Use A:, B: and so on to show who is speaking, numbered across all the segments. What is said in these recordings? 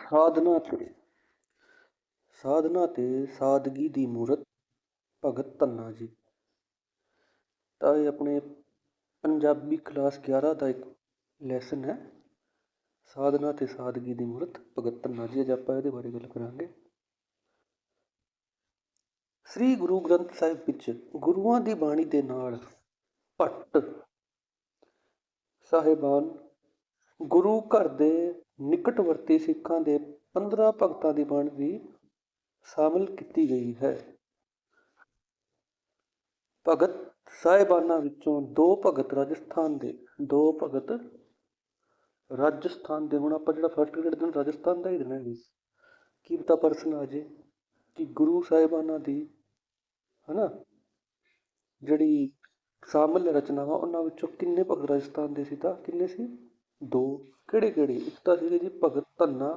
A: ਸਾਧਨਾ ਤੇ ਸਾਧਨਾ ਤੇ ਸਾਦਗੀ ਦੀ ਮੂਰਤ ਭਗਤ ਧੰਨਾ ਜੀ। ਤਾਂ ਇਹ ਆਪਣੇ ਪੰਜਾਬੀ ਕਲਾਸ 11 ਦਾ ਇੱਕ ਲੈਸਨ ਹੈ। ਸਾਧਨਾ ਤੇ ਸਾਦਗੀ ਦੀ ਮੂਰਤ ਭਗਤ ਧੰਨਾ ਜੀ। ਅੱਜ ਆਪਾਂ ਇਹਦੇ ਬਾਰੇ ਗੱਲ ਕਰਾਂਗੇ। ਸ੍ਰੀ ਗੁਰੂ ਗ੍ਰੰਥ ਸਾਹਿਬ ਵਿੱਚ ਗੁਰੂਆਂ ਦੀ ਬਾਣੀ ਦੇ ਨਾਲ ਭੱਟ ਸਾਹਿਬਾਨ ਗੁਰੂ ਘਰ ਦੇ ਨਿਕਟਵਰਤੀ ਸਿੱਖਾਂ ਦੇ 15 ਭਗਤਾਂ ਦੀ ਬਾਣੀ ਵੀ ਸ਼ਾਮਲ ਕੀਤੀ ਗਈ ਹੈ। ਭਗਤ ਸਾਹਿਬਾਨਾਂ ਵਿੱਚੋਂ ਦੋ ਭਗਤ ਰਾਜਸਥਾਨ ਦੇ, ਦੋ ਭਗਤ ਰਾਜਸਥਾਨ ਦੇ। ਹੁਣ ਆਪਾਂ ਜਿਹੜਾ ਫਸਟ ਗ੍ਰੇਡ ਦੇਣਾ ਰਾਜਸਥਾਨ ਦਾ ਹੀ ਦੇਣਾ ਵੀ ਕੀ ਪਤਾ ਪਰਸਨ ਆ ਜੇ, ਕਿ ਗੁਰੂ ਸਾਹਿਬਾਨਾਂ ਦੀ, ਹਨਾ, ਜਿਹੜੀ ਸ਼ਾਮਲ ਰਚਨਾਵਾਂ, ਉਹਨਾਂ ਵਿੱਚੋਂ ਕਿੰਨੇ ਭਗਤ ਰਾਜਸਥਾਨ ਦੇ ਸੀ ਤਾਂ, ਕਿੰਨੇ ਸੀ? ਦੋ ਕਿਹੜੇ ਕਿਹੜੇ? ਇੱਕ ਤਾਂ ਸੀਗੇ ਜੀ ਭਗਤ ਧੰਨਾ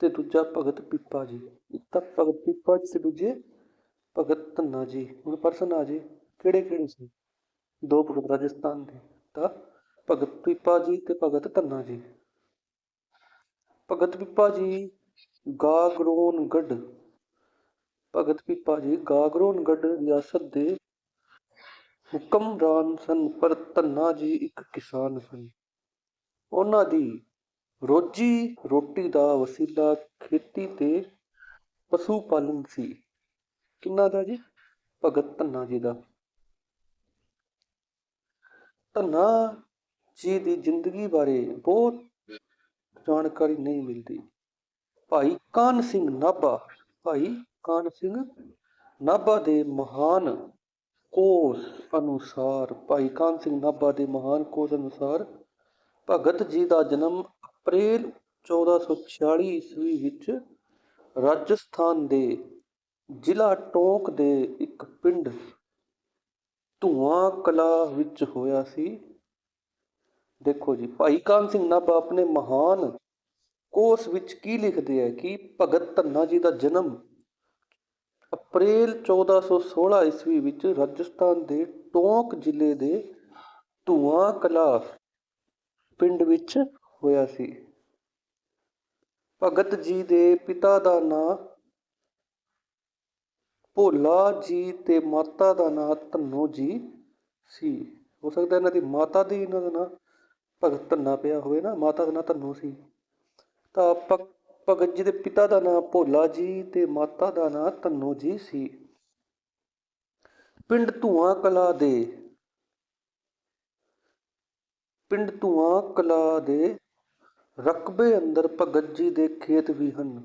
A: ਤੇ ਦੂਜਾ ਭਗਤ ਪੀਪਾ ਜੀ। ਇੱਕ ਤਾਂ ਭਗਤ ਪੀਪਾ ਜੀ ਤੇ ਦੂਜੇ ਭਗਤ ਧੰਨਾ ਜੀ। ਹੁਣ ਪਰਸਨ ਆ ਜੇ, ਕਿਹੜੇ ਕਿਹੜੇ ਸੀ? ਦੋ ਭਗਤ ਰਾਜਸਥਾਨ ਦੇ, ਤਾਂ ਭਗਤ ਪੀਪਾ ਜੀ ਤੇ ਭਗਤ ਧੰਨਾ ਜੀ। ਭਗਤ ਪੀਪਾ ਜੀ ਗਾਗਰੋਨਗੜ ਭਗਤ ਪੀਪਾ ਜੀ ਗਾਗਰੋਨਗੜ ਰਿਆਸਤ ਦੇ ਹੁਕਮਰਾਨ ਸਨ, ਪਰ ਧੰਨਾ ਜੀ ਇੱਕ ਕਿਸਾਨ ਸਨ। ਉਹਨਾਂ ਦੀ ਰੋਜੀ ਰੋਟੀ ਦਾ ਵਸੀਲਾ ਖੇਤੀ ਤੇ ਪਸ਼ੂ ਪਾਲਣ ਸੀ। ਕਿੰਨਾ ਦਾ ਜੀ? ਭਗਤ ਧੰਨਾ ਜੀ ਦਾ। ਧੰਨਾ ਜੀ ਦੀ ਜ਼ਿੰਦਗੀ ਬਾਰੇ ਬਹੁਤ ਜਾਣਕਾਰੀ ਨਹੀਂ ਮਿਲਦੀ। ਭਾਈ ਕਾਨ ਸਿੰਘ ਨਾਭਾ, ਭਾਈ ਕਾਨ ਸਿੰਘ ਨਾਭਾ ਦੇ ਮਹਾਨ ਕੋਸ ਅਨੁਸਾਰ, ਭਾਈ ਕਾਨ ਸਿੰਘ ਨਾਭਾ ਦੇ ਮਹਾਨ ਕੋਸ ਅਨੁਸਾਰ ਭਗਤ ਜੀ ਦਾ ਜਨਮ ਅਪ੍ਰੈਲ 1446 ਈਸਵੀ ਵਿੱਚ ਰਾਜਸਥਾਨ ਦੇ ਜ਼ਿਲ੍ਹਾ ਟੋਂਕ ਦੇ ਇੱਕ ਪਿੰਡ ਧੂਆਂ ਕਲਾ ਵਿੱਚ ਹੋਇਆ ਸੀ। ਦੇਖੋ ਜੀ, ਭਾਈ ਕਾਨ ਸਿੰਘ ਨਾਭਾ ਆਪਣੇ ਮਹਾਨ ਕੋਸ ਵਿੱਚ ਕੀ ਲਿਖਦੇ ਆ ਕਿ ਭਗਤ ਧੰਨਾ ਜੀ ਦਾ ਜਨਮ ਅਪ੍ਰੈਲ 1416 ਈਸਵੀ ਵਿੱਚ ਰਾਜਸਥਾਨ ਦੇ ਟੋਂਕ ਜ਼ਿਲ੍ਹੇ ਦੇ ਧੂਆਂ ਕਲਾ ਪਿੰਡ ਵਿੱਚ ਹੋਇਆ ਸੀ। ਭਗਤ ਜੀ ਦੇ ਪਿਤਾ ਦਾ ਨਾਂ ਭੋਲਾ ਜੀ ਤੇ ਮਾਤਾ ਦਾ ਨਾਂ ਧੰਨੋ ਜੀ ਸੀ। ਹੋ ਸਕਦਾ ਇਹਨਾਂ ਦੀ ਮਾਤਾ ਦੀ ਇਹਨਾਂ ਦਾ ਨਾਂ ਭਗਤ ਧੰਨਾ ਪਿਆ ਹੋਵੇ ਨਾ, ਮਾਤਾ ਦਾ ਨਾਂ ਧੰਨੋ ਸੀ। ਤਾਂ ਭਗ- ਭਗਤ ਜੀ ਦੇ ਪਿਤਾ ਦਾ ਨਾਂ ਭੋਲਾ ਜੀ ਤੇ ਮਾਤਾ ਦਾ ਨਾਂ ਧੰਨੋ ਜੀ ਸੀ। ਪਿੰਡ ਧੂਆਂ ਕਲਾ ਦੇ ਪਿੰਡ ਧੂਆਂ ਕਲਾ ਦੇ ਰਕਬੇ ਅੰਦਰ ਭਗਤ ਜੀ ਦੇ ਖੇਤ ਵੀ ਹਨ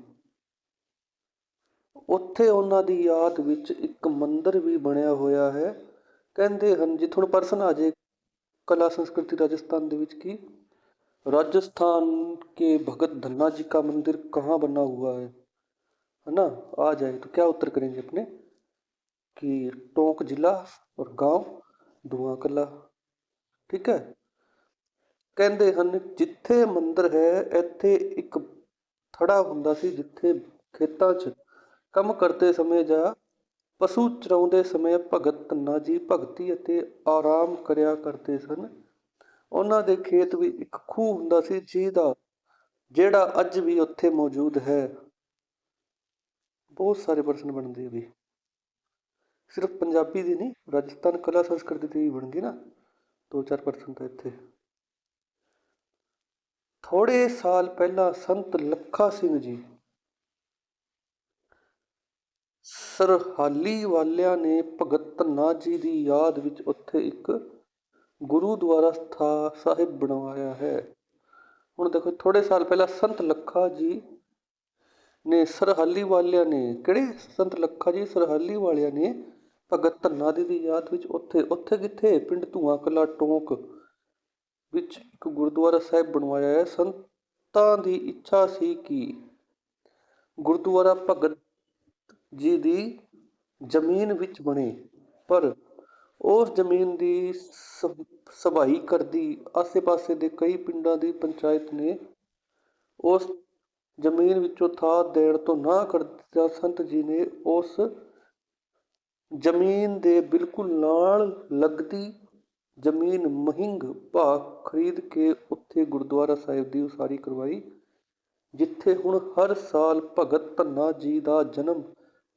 A: ਉੱਥੇ ਉਹਨਾਂ ਦੀ ਯਾਦ ਵਿੱਚ ਇੱਕ ਮੰਦਿਰ ਵੀ ਬਣਿਆ ਹੋਇਆ ਹੈ ਕਹਿੰਦੇ ਹਨ ਜਿੱਥੋਂ ਪਰਸਨ ਆ ਜੇ कला संस्कृति राजस्थान ਦੇ ਵਿੱਚ ਕੀ राजस्थान के भगत धन्ना जी का मंदिर कहाँ बना हुआ है है ना आ जाए तो क्या उत्तर करेंगे अपने कि टोंक जिला और गांव धुआं कला ਠੀਕ ਹੈ ਕਹਿੰਦੇ ਹਨ, ਜਿੱਥੇ ਮੰਦਿਰ ਹੈ, ਇੱਥੇ ਇੱਕ ਥੜਾ ਹੁੰਦਾ ਸੀ ਜਿੱਥੇ ਖੇਤਾਂ 'ਚ ਕੰਮ ਕਰਦੇ ਸਮੇਂ ਜਾਂ ਪਸ਼ੂ ਚਰਾਉਂਦੇ ਸਮੇਂ ਭਗਤ ਧੰਨਾ ਜੀ ਭਗਤੀ ਅਤੇ ਆਰਾਮ ਕਰਿਆ ਕਰਦੇ ਸਨ। ਉਹਨਾਂ ਦੇ ਖੇਤ ਵੀ ਇੱਕ ਖੂਹ ਹੁੰਦਾ ਸੀ ਜਿਹਦਾ, ਜਿਹੜਾ ਅੱਜ ਵੀ ਉੱਥੇ ਮੌਜੂਦ ਹੈ। ਬਹੁਤ ਸਾਰੇ ਪ੍ਰਸ਼ਨ ਬਣਦੇ ਵੀ। ਸਿਰਫ ਪੰਜਾਬੀ ਦੀ ਨਹੀਂ, ਰਾਜਸਥਾਨ ਕਲਾ ਸੰਸਕ੍ਰਿਤੀ ਦੀ ਵੀ ਬਣ ਗਈ ਨਾ। ਦੋ ਚਾਰ ਪਰਸਨ ਤਾਂ ਇੱਥੇ ਥੋੜੇ ਸਾਲ ਪਹਿਲਾਂ ਸੰਤ ਲੱਖਾ ਸਿੰਘ ਜੀ ਸਰਹਾਲੀ ਵਾਲਿਆਂ ਨੇ ਭਗਤ ਧੰਨਾ ਜੀ ਦੀ ਯਾਦ ਵਿੱਚ ਉੱਥੇ ਇੱਕ ਗੁਰੂਦੁਆਰਾ ਸਥਾ ਸਾਹਿਬ ਬਣਵਾਇਆ ਹੈ। ਹੁਣ ਦੇਖੋ ਥੋੜੇ ਸਾਲ ਪਹਿਲਾਂ ਸੰਤ ਲੱਖਾ ਜੀ ਨੇ ਸਰਹਾਲੀ ਵਾਲਿਆਂ ਨੇ, ਕਿਹੜੇ ਸੰਤ ਲੱਖਾ ਜੀ ਸਰਹਾਲੀ ਵਾਲਿਆਂ ਨੇ ਭਗਤ ਧੰਨਾ ਜੀ ਦੀ ਯਾਦ ਵਿੱਚ ਉੱਥੇ ਉੱਥੇ ਕਿੱਥੇ? ਪਿੰਡ ਧੂਆਂ, ਕਲਾ, ਟੋਂਕ ਵਿੱਚ ਇੱਕ ਗੁਰਦੁਆਰਾ ਸਾਹਿਬ ਬਣਵਾਇਆ ਹੈ। ਸੰਤਾਂ ਦੀ ਇੱਛਾ ਸੀ ਕਿ ਗੁਰਦੁਆਰਾ ਭਗਤ ਜੀ ਦੀ ਜ਼ਮੀਨ ਵਿੱਚ ਬਣੇ, ਪਰ ਉਸ ਜ਼ਮੀਨ ਦੀ ਸਭਾਈ ਕਰਦੀ ਆਸੇ-ਪਾਸੇ ਦੇ ਕਈ ਪਿੰਡਾਂ ਦੀ ਪੰਚਾਇਤ ਨੇ ਉਸ ਜ਼ਮੀਨ ਵਿੱਚੋਂ ਥਾਂ ਦੇਣ ਤੋਂ ਨਾ ਕਰ ਦਿੱਤਾ। ਸੰਤ ਜੀ ਨੇ ਉਸ ਜ਼ਮੀਨ ਦੇ ਬਿਲਕੁਲ ਨਾਲ ਲੱਗਦੀ ਜ਼ਮੀਨ ਮਹਿੰਗ ਭਾਅ ਖਰੀਦ ਕੇ ਉੱਥੇ ਗੁਰਦੁਆਰਾ ਸਾਹਿਬ ਦੀ ਉਸਾਰੀ ਕਰਵਾਈ, ਜਿੱਥੇ ਹੁਣ ਹਰ ਸਾਲ ਭਗਤ ਧੰਨਾ ਜੀ ਦਾ ਜਨਮ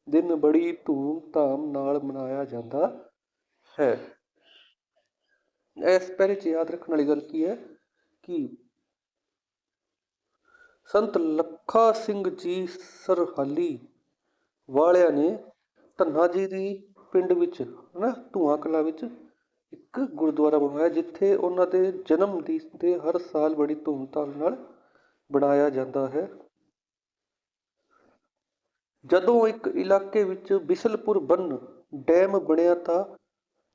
A: ਦਿਨ ਬੜੀ ਧੂਮ-ਧਾਮ ਨਾਲ ਮਨਾਇਆ ਜਾਂਦਾ ਹੈ। ਇਸ ਪਹਿਲੇ 'ਚ ਯਾਦ ਰੱਖਣ ਵਾਲੀ ਗੱਲ ਕੀ ਹੈ ਕਿ ਸੰਤ ਲੱਖਾ ਸਿੰਘ ਜੀ ਸਰਹਾਲੀ ਵਾਲਿਆਂ ਨੇ ਧੰਨਾ ਜੀ ਦੀ ਪਿੰਡ ਵਿੱਚ, ਹਨਾ ਧੂਆਂ ਕਲਾਂ ਵਿੱਚ ਇੱਕ ਗੁਰਦੁਆਰਾ ਬਣਵਾਇਆ ਜਿੱਥੇ ਉਹਨਾਂ ਦੇ ਜਨਮ ਦੀ ਤੇ ਹਰ ਸਾਲ ਬੜੀ ਧੂਮਧਾਮ ਨਾਲ ਬਣਾਇਆ ਜਾਂਦਾ ਹੈ। ਜਦੋਂ ਇੱਕ ਇਲਾਕੇ ਵਿੱਚ ਬਿਸਲਪੁਰ ਬੰਨ ਡੈਮ ਬਣਿਆ ਤਾਂ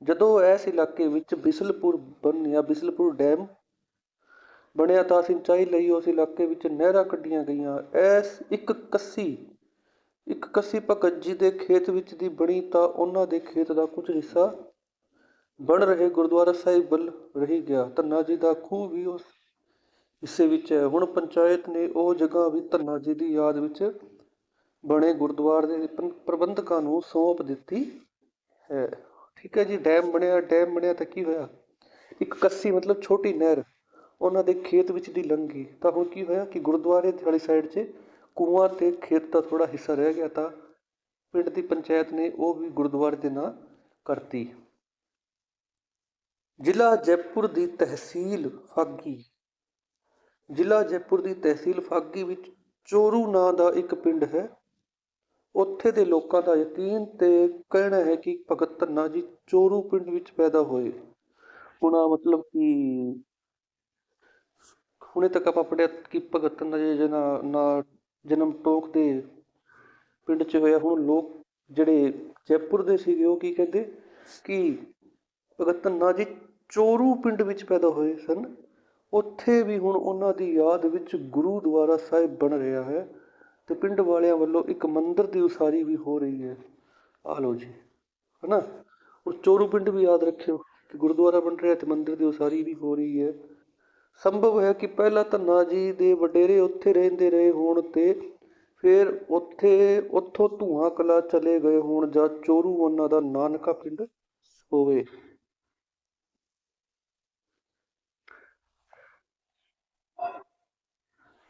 A: ਜਦੋਂ ਇਸ ਇਲਾਕੇ ਵਿੱਚ ਬਿਸਲਪੁਰ ਬੰਨ ਜਾਂ ਬਿਸਲਪੁਰ ਡੈਮ ਬਣਿਆ ਤਾਂ ਸਿੰਚਾਈ ਲਈ ਉਸ ਇਲਾਕੇ ਵਿੱਚ ਨਹਿਰਾਂ ਕੱਢੀਆਂ ਗਈਆਂ। ਇਸ ਇੱਕ ਕੱਸੀ ਇੱਕ ਕੱਸੀ ਭਗਤ ਜੀ ਦੇ ਖੇਤ ਵਿੱਚ ਦੀ ਬਣੀ ਤਾਂ ਉਹਨਾਂ ਦੇ ਖੇਤ ਦਾ ਕੁਝ ਹਿੱਸਾ ਬਣ ਰਹੇ ਗੁਰਦੁਆਰਾ ਸਾਹਿਬ ਵੱਲ ਰਹੀ ਗਿਆ। ਧੰਨਾ ਜੀ ਦਾ ਖੂਹ ਵੀ ਉਸ ਹਿੱਸੇ ਵਿੱਚ ਹੈ। ਹੁਣ ਪੰਚਾਇਤ ਨੇ ਉਹ ਜਗ੍ਹਾ ਵੀ ਧੰਨਾ ਜੀ ਦੀ ਯਾਦ ਵਿੱਚ ਬਣੇ ਗੁਰਦੁਆਰੇ ਦੇ ਪੰ ਪ੍ਰਬੰਧਕਾਂ ਨੂੰ ਸੌਂਪ ਦਿੱਤੀ ਹੈ। ਠੀਕ ਹੈ ਜੀ, ਡੈਮ ਬਣਿਆ ਡੈਮ ਬਣਿਆ ਤਾਂ ਕੀ ਹੋਇਆ? ਇੱਕ ਕੱਸੀ ਮਤਲਬ ਛੋਟੀ ਨਹਿਰ ਉਹਨਾਂ ਦੇ ਖੇਤ ਵਿੱਚ ਦੀ ਲੰਘੀ। ਤਾਂ ਹੁਣ ਕੀ ਹੋਇਆ ਕਿ ਗੁਰਦੁਆਰੇ ਵਾਲੀ ਸਾਈਡ 'ਚ ਕੂਆਂ ਤੇ ਖੇਤ ਦਾ ਥੋੜਾ ਹਿੱਸਾ ਰਹਿ ਗਿਆ ਤਾਂ ਪਿੰਡ ਦੀ ਪੰਚਾਇਤ ਨੇ ਉਹ ਵੀ ਗੁਰਦੁਆਰੇ ਦੇ ਨਾਂ ਕਰਤੀ। ਜ਼ਿਲ੍ਹਾ ਜੈਪੁਰ ਦੀ ਤਹਿਸੀਲ ਫਾਗੀ। ਜ਼ਿਲ੍ਹਾ ਜੈਪੁਰ ਦੀ ਤਹਿਸੀਲ ਫਾਗੀ ਵਿੱਚ ਚੋਰੂ ਨਾਂ ਦਾ ਇੱਕ ਪਿੰਡ ਹੈ। ਉੱਥੇ ਦੇ ਲੋਕਾਂ ਦਾ ਯਕੀਨ ਤੇ ਕਹਿਣਾ ਹੈ ਕਿ ਭਗਤ ਧੰਨਾ ਜੀ ਚੋਰੂ ਪਿੰਡ ਵਿੱਚ ਪੈਦਾ ਹੋਏ। ਉਹਨਾਂ ਮਤਲਬ ਕਿ ਹੁਣੇ ਤੱਕ ਆਪਾਂ ਪੜਿਆ ਕਿ ਭਗਤ ਧੰਨਾ ਜੀ ਜਨਾ ਜਨਮ ਟੋਕ ਦੇ ਪਿੰਡ 'ਚ ਹੋਇਆ। ਹੁਣ ਲੋਕ ਜਿਹੜੇ ਜੈਪੁਰ ਦੇ ਸੀਗੇ ਉਹ ਕੀ ਕਹਿੰਦੇ? ਕਿ ਭਗਤ ਧੰਨਾ ਜੀ ਚੋਰੂ ਪਿੰਡ ਵਿੱਚ ਪੈਦਾ ਹੋਏ ਸਨ। ਉੱਥੇ ਵੀ ਹੁਣ ਉਹਨਾਂ ਦੀ ਯਾਦ ਵਿੱਚ ਗੁਰੂਦੁਆਰਾ ਸਾਹਿਬ ਬਣ ਰਿਹਾ ਹੈ ਤੇ ਪਿੰਡ ਵਾਲਿਆਂ ਵੱਲੋਂ ਇੱਕ ਮੰਦਿਰ ਦੀ ਉਸਾਰੀ ਵੀ ਹੋ ਰਹੀ ਹੈ। ਆ ਲਓ ਜੀ, ਹਨਾ? ਉਹ ਚੋਰੂ ਪਿੰਡ ਵੀ ਯਾਦ ਰੱਖਿਓ ਕਿ ਗੁਰਦੁਆਰਾ ਬਣ ਰਿਹਾ ਤੇ ਮੰਦਿਰ ਦੀ ਉਸਾਰੀ ਵੀ ਹੋ ਰਹੀ ਹੈ। ਸੰਭਵ ਹੈ ਕਿ ਪਹਿਲਾਂ ਧੰਨਾ ਜੀ ਦੇ ਵਡੇਰੇ ਉੱਥੇ ਰਹਿੰਦੇ ਰਹੇ ਹੋਣ ਤੇ ਫਿਰ ਉੱਥੇ, ਉੱਥੋਂ ਧੂਆਂ ਕਲਾ ਚਲੇ ਗਏ ਹੋਣ ਜਾਂ ਚੋਰੂ ਉਹਨਾਂ ਦਾ ਨਾਨਕਾ ਪਿੰਡ ਹੋਵੇ।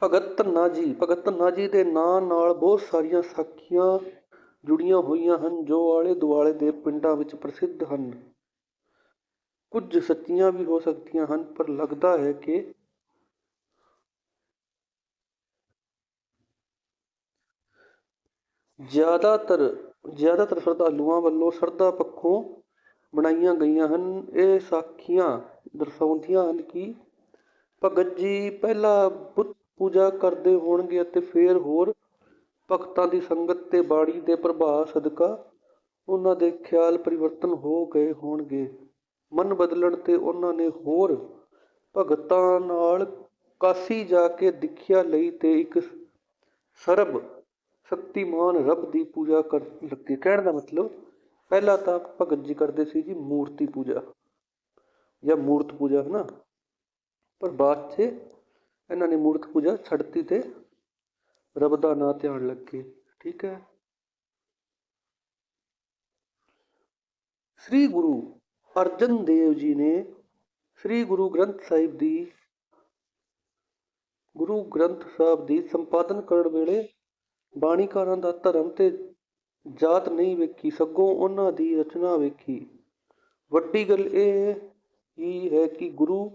A: ਭਗਤ ਧੰਨਾ ਜੀ, ਭਗਤ ਧੰਨਾ ਜੀ ਦੇ ਨਾਂ ਨਾਲ ਬਹੁਤ ਸਾਰੀਆਂ ਸਾਖੀਆਂ ਜੁੜੀਆਂ ਹੋਈਆਂ ਹਨ, ਜੋ ਆਲੇ ਦੁਆਲੇ ਦੇ ਪਿੰਡਾਂ ਵਿੱਚ ਪ੍ਰਸਿੱਧ ਹਨ। ਕੁਝ ਸੱਚੀਆਂ ਵੀ ਹੋ ਸਕਦੀਆਂ ਹਨ, ਪਰ ਲੱਗਦਾ ਹੈ ਕਿ ਜ਼ਿਆਦਾਤਰ ਜ਼ਿਆਦਾਤਰ ਸ਼ਰਧਾਲੂਆਂ ਵੱਲੋਂ ਸ਼ਰਧਾ ਪੱਖੋਂ ਬਣਾਈਆਂ ਗਈਆਂ ਹਨ। ਇਹ ਸਾਖੀਆਂ ਦਰਸਾਉਂਦੀਆਂ ਹਨ ਕਿ ਭਗਤ ਜੀ ਪਹਿਲਾਂ ਬੁੱਤ ਪੂਜਾ ਕਰਦੇ ਹੋਣਗੇ ਅਤੇ ਫਿਰ ਹੋਰ ਭਗਤਾਂ ਦੀ ਸੰਗਤ ਤੇ ਬਾਣੀ ਦੇ ਪ੍ਰਭਾਵ ਸਦਕਾ ਉਹਨਾਂ ਦੇ ਖਿਆਲ ਪਰਿਵਰਤਨ ਹੋ ਗਏ ਹੋਣਗੇ। ਮਨ ਬਦਲਣ ਤੇ ਉਹਨਾਂ ਨੇ ਹੋਰ ਭਗਤਾਂ ਨਾਲ ਕਾਸੀ ਜਾ ਕੇ ਦਿਖਿਆ ਲਈ ਤੇ ਇੱਕ ਸਰਬ ਸ਼ਕਤੀਮਾਨ ਰੱਬ ਦੀ ਪੂਜਾ ਕਰਨ ਲੱਗੇ। ਕਹਿਣ ਦਾ ਮਤਲਬ, ਪਹਿਲਾਂ ਤਾਂ ਭਗਤ ਜੀ ਕਰਦੇ ਸੀ ਜੀ ਮੂਰਤੀ ਪੂਜਾ ਜਾਂ ਮੂਰਤ ਪੂਜਾ ਹੈ ਨਾ ਪਰ ਬਾਅਦ 'ਚ ਇਹਨਾਂ ਨੇ ਮੂਰਤ ਪੂਜਾ ਛੱਡਤੀ ਤੇ ਰੱਬ ਦਾ ਨਾਂ ਧਿਆਨ ਲੱਗੇ, ਠੀਕ ਹੈ। ਸ੍ਰੀ ਗੁਰੂ ਅਰਜਨ ਦੇਵ ਜੀ ਨੇ ਸ੍ਰੀ ਗੁਰੂ ਗ੍ਰੰਥ ਸਾਹਿਬ ਦੀ, ਗੁਰੂ ਗ੍ਰੰਥ ਸਾਹਿਬ ਦੀ ਸੰਪਾਦਨ ਕਰਨ ਵੇਲੇ ਬਾਣੀਕਾਰਾਂ ਦਾ ਧਰਮ ਤੇ ਜਾਤ ਨਹੀਂ ਵੇਖੀ, ਸਗੋਂ ਉਹਨਾਂ ਦੀ ਰਚਨਾ ਵੇਖੀ। ਵੱਡੀ ਗੱਲ ਇਹ ਹੀ ਹੈ ਕਿ ਗੁਰੂ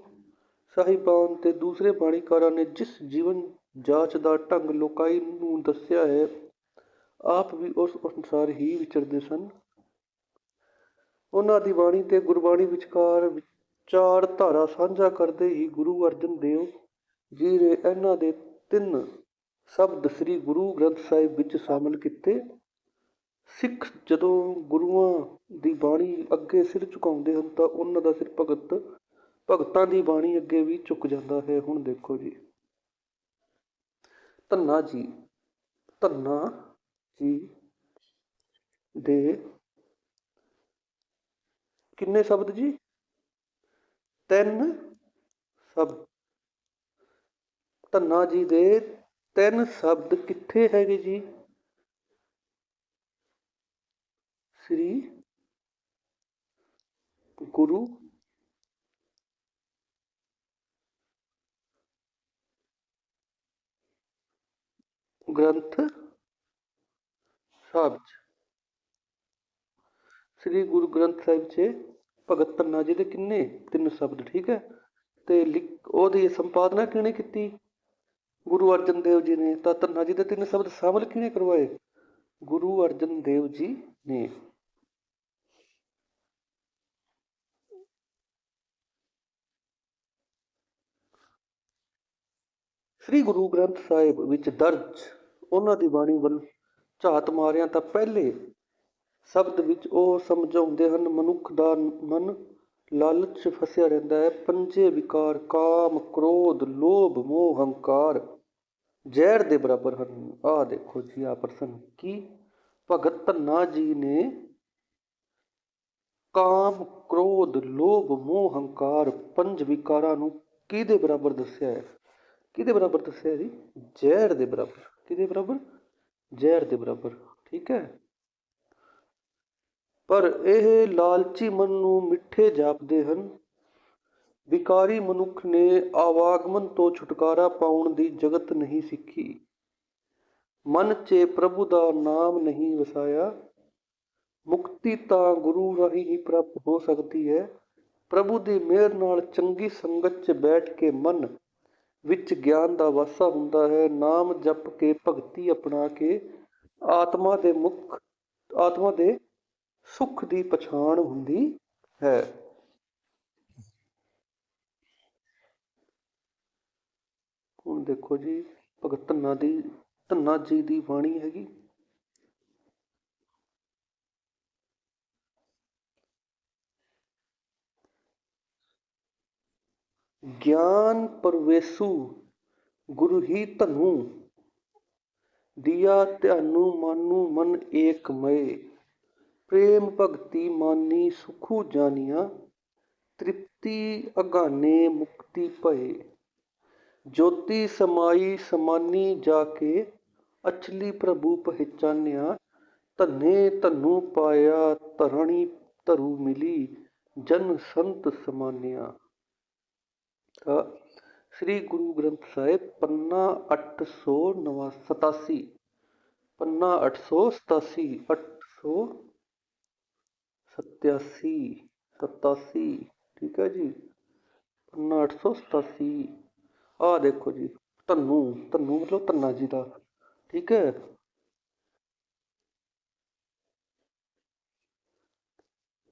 A: ਸਾਹਿਬਾਨ ਤੇ ਦੂਸਰੇ ਬਾਣੀਕਾਰਾਂ ਨੇ ਜਿਸ ਜੀਵਨ ਜਾਂਚ ਦਾ ਢੰਗ ਲੋਕਾਈ ਨੂੰ ਦੱਸਿਆ ਹੈ, ਆਪ ਵੀ ਉਸ ਅਨੁਸਾਰ ਹੀ ਵਿਚਰਦੇ ਸਨ। ਉਹਨਾਂ ਦੀ ਬਾਣੀ ਤੇ ਗੁਰਬਾਣੀ ਵਿਚਕਾਰ ਵਿਚਾਰ ਧਾਰਾ ਸਾਂਝਾ ਕਰਦੇ ਹੀ ਗੁਰੂ ਅਰਜਨ ਦੇਵ ਜੀ ਨੇ ਇਹਨਾਂ ਦੇ ਤਿੰਨ ਸ਼ਬਦ ਸ੍ਰੀ ਗੁਰੂ ਗ੍ਰੰਥ ਸਾਹਿਬ ਵਿੱਚ ਸ਼ਾਮਲ ਕੀਤੇ। ਸਿੱਖ ਜਦੋਂ ਗੁਰੂਆਂ ਦੀ ਬਾਣੀ ਅੱਗੇ ਸਿਰ ਝੁਕਾਉਂਦੇ ਹਨ ਤਾਂ ਉਹਨਾਂ ਦਾ ਸਿਰ ਭਗਤ ਭਗਤਾਂ ਦੀ ਬਾਣੀ ਅੱਗੇ ਵੀ ਝੁਕ ਜਾਂਦਾ ਹੈ। ਹੁਣ ਦੇਖੋ ਜੀ। ਧੰਨਾ ਜੀ। ਧੰਨਾ ਜੀ ਦੇ ਕਿੰਨੇ ਸ਼ਬਦ ਜੀ? ਤਿੰਨ ਸ਼ਬਦ। ਧੰਨਾ ਜੀ ਦੇ ਤਿੰਨ ਸ਼ਬਦ ਕਿੱਥੇ ਹੈਗੇ ਜੀ? ਸ੍ਰੀ ਗੁਰੂ ਗ੍ਰੰਥ ਸਾਹਿਬ 'ਚ। ਸ੍ਰੀ ਗੁਰੂ ਗ੍ਰੰਥ ਸਾਹਿਬ 'ਚ ਭਗਤ ਧੰਨਾ ਜੀ ਦੇ ਕਿੰਨੇ, ਤਿੰਨ ਸ਼ਬਦ, ਠੀਕ ਹੈ? ਤੇ ਉਹਦੀ ਸੰਪਾਦਨਾ ਕਿਹਨੇ ਕੀਤੀ? ਗੁਰੂ ਅਰਜਨ ਦੇਵ ਜੀ ਨੇ। ਤਾਂ ਧੰਨਾ ਜੀ ਦੇ ਤਿੰਨ ਸ਼ਬਦ ਸ਼ਾਮਲ ਕਿਹਨੇ ਕਰਵਾਏ? ਗੁਰੂ ਅਰਜਨ ਦੇਵ ਜੀ ਨੇ। ਸ੍ਰੀ ਗੁਰੂ ਗ੍ਰੰਥ ਸਾਹਿਬ ਵਿੱਚ ਦਰਜ ਉਹਨਾਂ ਦੀ ਬਾਣੀ ਵੱਲ ਝਾਤ ਮਾਰਿਆ ਤਾਂ ਪਹਿਲੇ ਸ਼ਬਦ ਵਿੱਚ ਉਹ ਸਮਝਾਉਂਦੇ ਹਨ, ਮਨੁੱਖ ਦਾ ਮਨ ਲਾਲਚ 'ਚ ਫਸਿਆ ਰਹਿੰਦਾ ਹੈ, ਪੰਜੇ ਵਿਕਾਰ, ਕਾਮ, ਕ੍ਰੋਧ, ਲੋਭ, ਮੋਹ, ਹੰਕਾਰ, ਜ਼ਹਿਰ ਦੇ ਬਰਾਬਰ ਹਨ। ਆਹ ਦੇਖੋ ਜੀ ਆ ਪ੍ਰਸੰਗ ਕੀ ਭਗਤ ਧੰਨਾ ਜੀ ਨੇ ਕਾਮ, ਕ੍ਰੋਧ, ਲੋਭ, ਮੋਹ, ਹੰਕਾਰ ਪੰਜ ਵਿਕਾਰਾਂ ਨੂੰ ਕਿਹਦੇ ਬਰਾਬਰ ਦੱਸਿਆ ਹੈ? ਕਿਹਦੇ ਬਰਾਬਰ ਦੱਸਿਆ ਜੀ? ਜ਼ਹਿਰ ਦੇ ਬਰਾਬਰ। ਕਿਹਦੇ ਬਰਾਬਰ? ਜ਼ਹਿਰ ਦੇ ਬਰਾਬਰ, ਠੀਕ ਹੈ। ਪਰ ਇਹ ਲਾਲਚੀ ਮਨ ਨੂੰ ਮਿੱਠੇ ਜਾਪਦੇ ਹਨ। ਵਿਕਾਰੀ ਮਨੁੱਖ ਨੇ ਆਵਾਗਮਨ ਤੋਂ ਛੁਟਕਾਰਾ ਪਾਉਣ ਦੀ ਜਗਤ ਨਹੀਂ ਸਿੱਖੀ। ਮਨ 'ਚ ਪ੍ਰਭੂ ਦਾ ਨਾਮ ਨਹੀਂ ਵਸਾਇਆ। ਮੁਕਤੀ ਤਾਂ ਗੁਰੂ ਰਾਹੀਂ ਹੀ ਪ੍ਰਾਪਤ ਹੋ ਸਕਦੀ ਹੈ। ਪ੍ਰਭੂ ਦੀ ਮਿਹਰ ਨਾਲ ਚੰਗੀ ਸੰਗਤ 'ਚ ਬੈਠ ਕੇ ਮਨ ਵਿੱਚ ਗਿਆਨ ਦਾ ਵਾਸਾ ਹੁੰਦਾ ਹੈ। ਨਾਮ ਜਪ ਕੇ ਭਗਤੀ ਅਪਣਾ ਕੇ ਆਤਮਾ ਦੇ ਮੁਖ, ਆਤਮਾ ਦੇ ਸੁੱਖ ਦੀ ਪਛਾਣ ਹੁੰਦੀ ਹੈ। ਹੁਣ ਦੇਖੋ ਜੀ, ਭਗਤ ਧੰਨਾ ਦੀ, ਧੰਨਾ ਜੀ ਦੀ ਬਾਣੀ ਹੈਗੀ। ਗਿਆਨ ਪਰਵੇਸੂ, ਗੁਰੂ ਹੀ ਧਨੂ। ਦਿਆ ਧਿਆਨੂ ਮਾਨੂ ਮਨ ਏਕ ਮਏ ਪ੍ਰੇਮ ਭਗਤੀ ਮਾਨੀ ਸੁਖੂ ਜਾਨੀਆ, ਤ੍ਰਿਪਤੀ ਅਗਾਨੇ ਮੁਕਤੀ ਭਏ। ਜੋਤੀ ਸਮਾਈ ਸਮਾਨੀ ਜਾ ਕੇ ਅਚਲੀ ਪ੍ਰਭੂ ਪਹਿਚਾਨਿਆ, ਧੰਨੇ ਧੰਨੂ ਪਾਇਆ ਧਰਣੀ ਧਰੂ ਮਿਲੀ, ਜਨ ਸੰਤ ਸਮਾਨਿਆ। ਤਾਂ ਸ੍ਰੀ ਗੁਰੂ ਗ੍ਰੰਥ ਸਾਹਿਬ ਪੰਨਾ 887 ਪੰਨਾ 887 887 87 ਠੀਕ ਹੈ ਜੀ? ਪੰਨਾ 887 ਆਹ ਦੇਖੋ ਜੀ, ਧੰਨੂ ਧੰਨੂ ਮਤਲਬ ਧੰਨਾ ਜੀ ਦਾ, ਠੀਕ ਹੈ?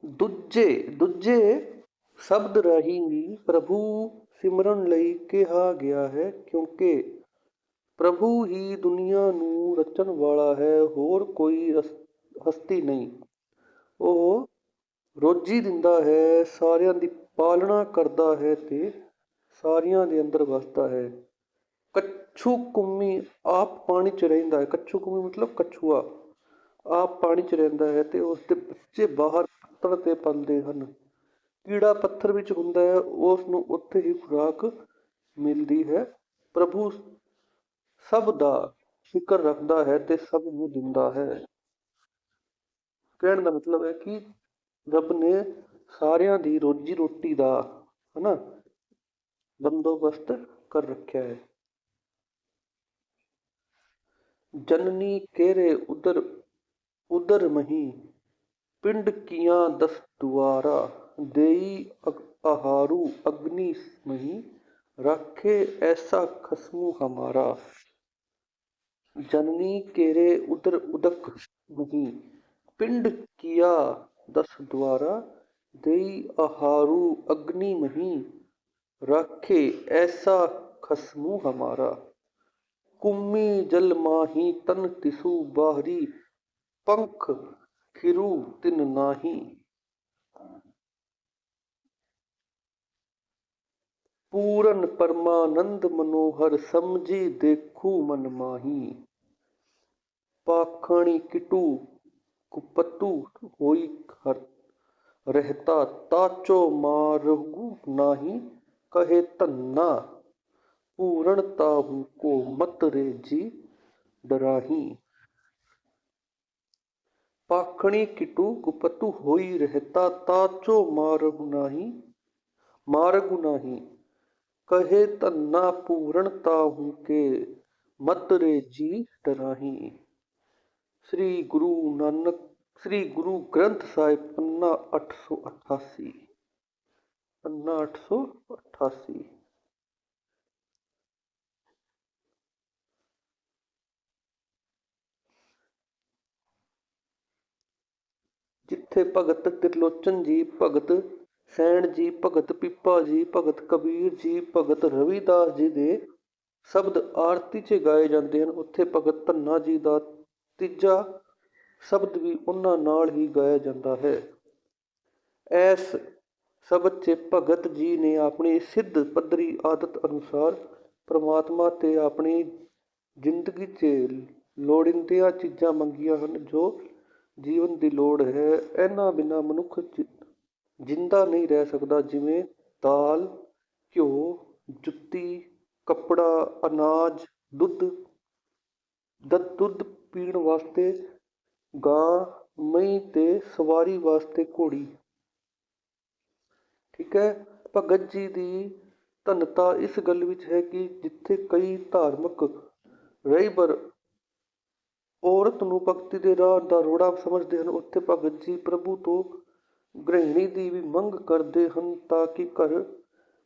A: ਦੂਜੇ ਦੂਜੇ ਸ਼ਬਦ ਰਾਹੀਂ ਪ੍ਰਭੂ ਸਿਮਰਨ ਲਈ ਕਿਹਾ ਗਿਆ ਹੈ, ਕਿਉਂਕਿ ਪ੍ਰਭੂ ਹੀ ਦੁਨੀਆ ਨੂੰ ਰਚਣ ਵਾਲਾ ਹੈ, ਹੋਰ ਕੋਈ ਰਸ- ਹਸਤੀ ਨਹੀਂ। ਉਹ ਰੋਜੀ ਦਿੰਦਾ ਹੈ, ਸਾਰਿਆਂ ਦੀ ਪਾਲਣਾ ਕਰਦਾ ਹੈ ਤੇ ਸਾਰਿਆਂ ਦੇ ਅੰਦਰ ਵਸਦਾ ਹੈ। ਕੱਛੂ ਕੁੰਮੀ ਆਪ ਪਾਣੀ 'ਚ ਰਹਿੰਦਾ ਹੈ। ਕੱਛੂ ਕੁੰਮੀ ਮਤਲਬ ਕਛੂਆ। ਆਪ ਪਾਣੀ 'ਚ ਰਹਿੰਦਾ ਹੈ ਤੇ ਉਸ ਦੇ ਬੱਚੇ ਬਾਹਰ ਪੱਤਣ ਤੇ ਪਲਦੇ ਹਨ। ਕੀੜਾ ਪੱਥਰ ਵਿੱਚ ਹੁੰਦਾ ਹੈ ਉਸ ਨੂੰ ਉੱਥੇ ਹੀ ਖੁਰਾਕ ਮਿਲਦੀ ਹੈ। ਪ੍ਰਭੂ ਸਭ ਦਾ ਫਿਕਰ ਰੱਖਦਾ ਹੈ ਤੇ ਸਭ ਨੂੰ ਦਿੰਦਾ ਹੈ। ਕਹਿਣ ਦਾ ਮਤਲਬ ਹੈ ਕਿ ਰੱਬ ਨੇ ਸਾਰਿਆਂ ਦੀ ਰੋਜੀ ਰੋਟੀ ਦਾ, ਹਨਾ, ਬੰਦੋਬਸਤ ਕਰ ਰੱਖਿਆ ਹੈ। ਜਨਨੀ ਕੇਰੇ ਉਦਰ ਉਦਰ ਮਹੀ, ਪਿੰਡ ਕੀਆਂ ਦਸ ਦੁਆਰਾ। ਦੇਈ ਅਗ- ਆਹਾਰੂ ਅਗਨੀ ਮਹੀ ਰਾਖੇ ਐਸਾ ਖਸਮੂ ਹਮਾਰਾ ਜਨਨੀ ਕੇਰੇ ਉਦਰ ਉਦਕ ਮਹੀ ਪਿੰਡ ਕੀਆ ਦਸ ਦੁਆਰਾ ਦੇਈ ਆਹਾਰੂ ਅਗਨੀ ਮਹੀ ਰਾਖੇ ਐਸਾ ਖਸਮੂ ਹਮਾਰਾ ਕੁੰਮੀ ਜਲ ਮਾਹੀ ਤਨ ਤਿਸੂ ਬਾਹਰੀ ਪੰਖ ਖਿਰੂ ਤਿਨ ਨਾਹੀ ਪੂਰਨ ਪਰਮਾਨੰਦ ਮਨੋਹਰ ਸਮਝੀ ਦੇਖੂ ਮਨ ਮਾਹੀ ਪਾਖਾਣੀ ਕਿਟੂ ਕੁਪਤੂ ਹੋਈ ਹਰ ਰਹਿਤਾ ਤਾਚੋ ਮਾਰਗੂ ਨਾਹੀ ਕਹੇ ਧੰਨਾ ਪੂਰਨ ਤਾਹੂ ਕੋ ਮਤ ਰੇ ਜੀ ਡਰਾਹੀ ਪਾਖਣੀ ਕਿਟੂ ਕੁਪਤੂ ਹੋਈ ਰਹਿਤਾ ਤਾਚੋ ਮਾਰਗੂ ਨਾਹੀ ਮਾਰਗੂ ਨਾਹੀ ਕਹੇ ਧੰਨਾ ਪੂਰਨ ਤਾਹੂ ਕੇ ਮਤ ਰੇ ਜੀ ਡਰਾਹੀ। ਸ੍ਰੀ ਗੁਰੂ ਨਾਨਕ, ਸ੍ਰੀ ਗੁਰੂ ਗ੍ਰੰਥ ਸਾਹਿਬ, ਪੰਨਾ 888 ਪੰਨਾ 888 ਜਿੱਥੇ ਭਗਤ ਤਿਰਲੋਚਨ ਜੀ ਭਗਤ ਸੈਣ ਜੀ ਭਗਤ ਪੀਪਾ ਜੀ, ਭਗਤ ਕਬੀਰ ਜੀ, ਭਗਤ ਰਵਿਦਾਸ ਜੀ ਦੇ ਸ਼ਬਦ ਆਰਤੀ 'ਚ ਗਾਏ ਜਾਂਦੇ ਹਨ। ਉੱਥੇ ਭਗਤ ਧੰਨਾ ਜੀ ਦਾ ਤੀਜਾ ਸ਼ਬਦ ਵੀ ਉਹਨਾਂ ਨਾਲ ਹੀ ਗਾਇਆ ਜਾਂਦਾ ਹੈ। ਐਸ ਸ਼ਬਦ 'ਚ ਭਗਤ ਜੀ ਨੇ ਆਪਣੀ ਸਿੱਧ ਪੱਧਰੀ ਆਦਤ ਅਨੁਸਾਰ ਪ੍ਰਮਾਤਮਾ ਤੇ ਆਪਣੀ ਜ਼ਿੰਦਗੀ 'ਚ ਲੋੜੀਂਦੀਆਂ ਚੀਜ਼ਾਂ ਮੰਗੀਆਂ ਹਨ, ਜੋ ਜੀਵਨ ਦੀ ਲੋੜ ਹੈ। ਇਹਨਾਂ ਬਿਨਾਂ ਮਨੁੱਖ ਜ- ਜਿੰਦਾ ਨਹੀਂ ਰਹਿ ਸਕਦਾ ਜਿਵੇਂ ਦਾਲ, ਘਿਓ, ਜੁੱਤੀ, ਕੱਪੜਾ, ਅਨਾਜ, ਦੁੱਧ। ਦ- ਦੁੱਧ ਪੀਣ ਵਾਸਤੇ ਗਾਂ, ਮਹੀਂ ਤੇ ਸਵਾਰੀ ਵਾਸਤੇ ਘੋੜੀ। ਠੀਕ ਹੈ? ਭਗਤ ਜੀ ਦੀ ਧਨਤਾ ਇਸ ਗੱਲ ਵਿੱਚ ਹੈ ਕਿ ਜਿੱਥੇ ਕਈ ਧਾਰਮਿਕ ਰਹਿਬਰ ਔਰਤ ਨੂੰ ਭਗਤੀ ਦੇ ਰਾਹ ਦਾ ਰੋੜਾ ਸਮਝਦੇ ਹਨ, ਉੱਥੇ ਭਗਤ ਜੀ ਪ੍ਰਭੂ ਤੋਂ ਗ੍ਰਹਿਣੀ ਦੀ ਵੀ ਮੰਗ ਕਰਦੇ ਹਨ ਤਾਂ ਕਿ ਘਰ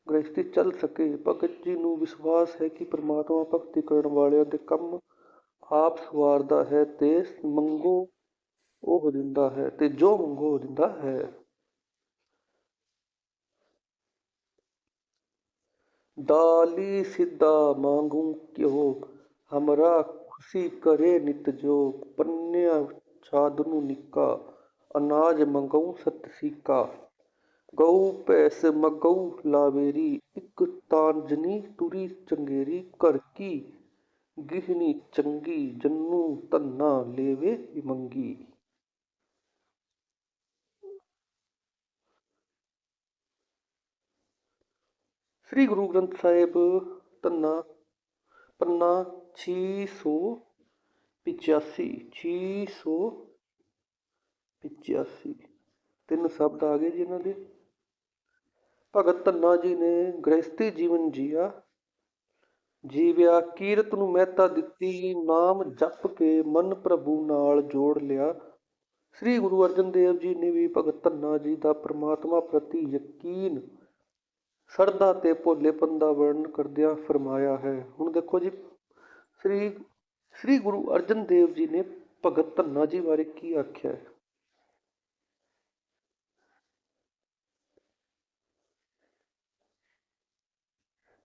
A: ਗ੍ਰਸਤੀ ਚੱਲ ਸਕੇ ਭਗਤ ਜੀ ਨੂੰ ਵਿਸ਼ਵਾਸ ਹੈ ਕਿ ਪ੍ਰਮਾਤਮਾ ਭਗਤੀ ਕਰਨ ਵਾਲਿਆਂ ਦੇ ਕੰਮ ਆਪ ਸਵਾਰਦਾ ਹੈ ਤੇ ਮੰਗੋ ਉਹ ਦਿੰਦਾ ਹੈ ਤੇ ਜੋ ਮੰਗੋ ਉਹ ਦਿੰਦਾ ਹੈ डाली सिद्धा मांगू क्यों हमरा खुशी करे नित जो पन्या छादनु निका ਅਨਾਜ ਮੰਗਉ ਸਤ ਸੀਕਾ, ਗਊ ਭੈਸ ਮਗਉ ਲਾਵੇਰੀ, ਇਕ ਤਾਂਜਨੀ ਤੁਰੀ ਚੰਗੇਰੀ, ਘਰ ਕੀ ਗਿਹਨੀ ਚੰਗੀ ਜੰਨੂ ਤੰਨਾ ਲੇਵੇ ਮੰਗੀ। ਸ੍ਰੀ ਗੁਰੂ ਗ੍ਰੰਥ ਸਾਹਿਬ ਤੰਨਾ ਪੰਨਾ 685 685 ਤਿੰਨ ਸ਼ਬਦ ਆ ਗਏ ਜੀ ਇਹਨਾਂ ਦੇ। ਭਗਤ ਧੰਨਾ ਜੀ ਨੇ ਗ੍ਰਸਤੀ ਜੀਵਨ ਜੀਆ। ਜੀਵਿਆ ਕੀਰਤ ਨੂੰ ਮਹਿਤਾ ਦਿੱਤੀ। ਨਾਮ ਜਪ ਕੇ ਮਨ ਪ੍ਰਭੂ ਨਾਲ ਜੋੜ ਲਿਆ। ਸ੍ਰੀ ਗੁਰੂ ਅਰਜਨ ਦੇਵ ਜੀ ਨੇ ਵੀ ਭਗਤ ਧੰਨਾ ਜੀ ਦਾ ਪ੍ਰਮਾਤਮਾ ਪ੍ਰਤੀ ਯਕੀਨ ਸ਼ਰਧਾ ਤੇ ਭੋਲੇਪਨ ਦਾ ਵਰਣਨ ਕਰਦਿਆਂ ਫਰਮਾਇਆ ਹੈ। ਹੁਣ ਦੇਖੋ ਜੀ, ਸ੍ਰੀ ਸ੍ਰੀ ਗੁਰੂ ਅਰਜਨ ਦੇਵ ਜੀ ਨੇ ਭਗਤ ਧੰਨਾ ਜੀ ਬਾਰੇ ਕੀ ਆਖਿਆ ਹੈ?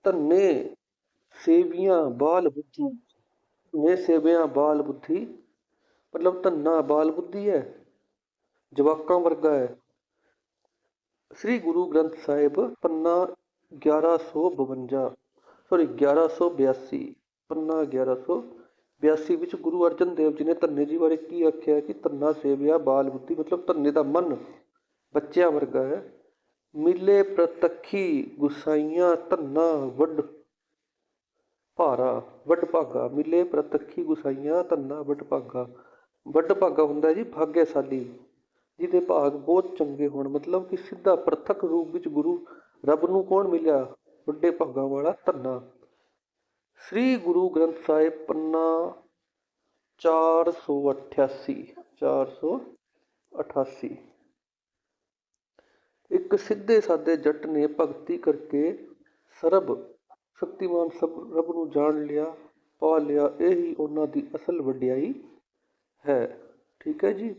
A: ਧੰਨੇ ਸੇਵੀਆਂ ਬਾਲ ਬੁੱਧੀ। ਨੇ ਸੇਵਿਆਂ ਬਾਲ ਬੁੱਧੀ। ਮਤਲਬ ਧੰਨਾ ਬਾਲ ਬੁੱਧੀ ਹੈ। ਜਵਾਕਾਂ ਵਰਗਾ ਹੈ। ਸ੍ਰੀ ਗੁਰੂ ਗ੍ਰੰਥ ਸਾਹਿਬ ਪੰਨਾ 1152 ਸੌਰੀ 1182 ਪੰਨਾ 1182 ਵਿੱਚ ਗੁਰੂ ਅਰਜਨ ਦੇਵ ਜੀ ਨੇ ਧੰਨੇ ਜੀ ਬਾਰੇ ਕੀ ਆਖਿਆ ਕਿ ਧੰਨਾ ਸੇਵਿਆ ਬਾਲ ਬੁੱਧੀ ਮਤਲਬ ਧੰਨੇ ਦਾ ਮਨ ਬੱਚਿਆਂ ਵਰਗਾ ਹੈ। ਮਿਲੇ ਪ੍ਰਤੱਖੀ ਗੁਸਾਈਆਂ ਧੰਨਾ ਵੱਡ ਭਾਰਾ ਵੱਡ ਭਾਗਾ, ਮਿਲੇ ਪ੍ਰਤੱਖੀ ਗੁਸਾਈਆਂ ਧੰਨਾ ਵੱਡ ਭਾਗਾ। ਵੱਡ ਭਾਗਾ ਹੁੰਦਾ ਜੀ ਭਾਗਿਆਸ਼ਾਲੀ, ਜਿਹਦੇ ਭਾਗ ਬਹੁਤ ਚੰਗੇ ਹੋਣ, ਮਤਲਬ ਕਿ ਸਿੱਧਾ ਪ੍ਰਤੱਖ ਰੂਪ ਵਿੱਚ ਗੁਰੂ, ਰੱਬ ਨੂੰ ਕੌਣ ਮਿਲਿਆ? ਵੱਡੇ ਭਾਗਾਂ ਵਾਲਾ ਧੰਨਾ। ਸ੍ਰੀ ਗੁਰੂ ਗ੍ਰੰਥ ਸਾਹਿਬ ਪੰਨਾ 488 488 ਇੱਕ ਸਿੱਧੇ ਸਾਦੇ ਜੱਟ ਨੇ ਭਗਤੀ ਕਰਕੇ ਸਰਬ ਸ਼ਕਤੀਮਾਨ ਸਭ ਰੱਬ ਨੂੰ ਜਾਣ ਲਿਆ, ਪਾ ਲਿਆ, ਇਹ ਹੀ ਉਹਨਾਂ ਦੀ ਅਸਲ ਵਡਿਆਈ ਹੈ। ਠੀਕ ਹੈ ਜੀ?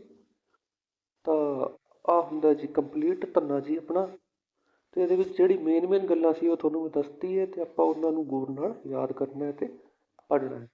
A: ਤਾਂ ਆ ਹੁੰਦਾ ਜੀ ਕੰਪਲੀਟ ਧੰਨਾ ਜੀ ਆਪਣਾ। ਤੇ ਇਹਦੇ ਵਿੱਚ ਜਿਹੜੀ ਮੇਨ ਮੇਨ ਗੱਲਾਂ ਸੀ ਉਹ ਤੁਹਾਨੂੰ ਮੈਂ ਦੱਸਤੀ ਹੈ ਤੇ ਆਪਾਂ ਉਹਨਾਂ ਨੂੰ ਗੌਰ ਨਾਲ ਯਾਦ ਕਰਨਾ ਹੈ ਤੇ ਪੜ੍ਹਨਾ ਹੈ।